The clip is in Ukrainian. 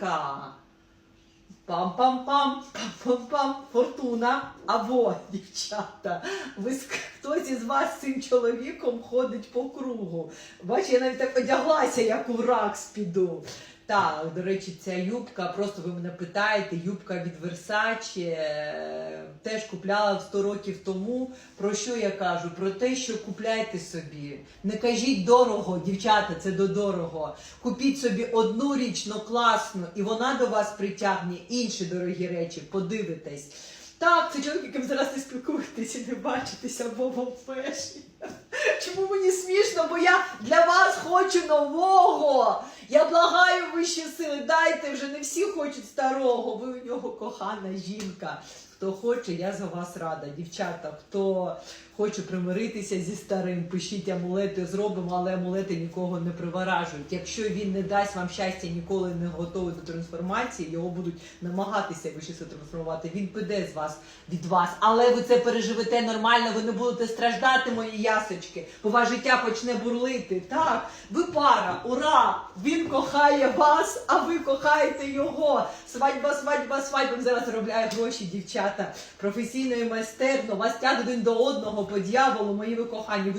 чоловіка. Пам-пам-пам, пам-пам-пам, фортуна. Або, дівчата, ви хтось із вас з цим чоловіком ходить по кругу. Бачите, я навіть так одяглася, як у ракс піду. Так, до речі, ця юбка, просто ви мене питаєте, юбка від Versace, е, теж купляла 100 років тому. Про що я кажу? Про те, що купляйте собі. Не кажіть дорого, дівчата, це до дорого. Купіть собі одну річ, но класну, і вона до вас притягне інші дорогі речі. Подивитесь. Так, це чоловік, яким зараз не спілкуєтеся, не бачитеся в новому феші. Чому мені смішно? Бо я для вас хочу нового. Я благаю вищі сили, дайте вже не всі хочуть старого. Ви у нього кохана жінка. Хто хоче, я за вас рада. Дівчата, хто хоче примиритися зі старим, пишіть амулети, зробимо, але амулети нікого не приворажують. Якщо він не дасть вам щастя, ніколи не готовий до трансформації, його будуть намагатися вищі сили трансформувати. Він піде з вас від вас, але ви це переживете нормально, ви не будете страждати, мої ясочки, бо ваше життя почне бурлити. Так, ви пара, ура! Він кохає вас, а ви кохаєте його. Свадьба, свадьба, свадьба. Він зараз заробляє гроші, дівчата. Професійно і майстерно. Вас тягне один до одного по дьяволу, мої ви кохані.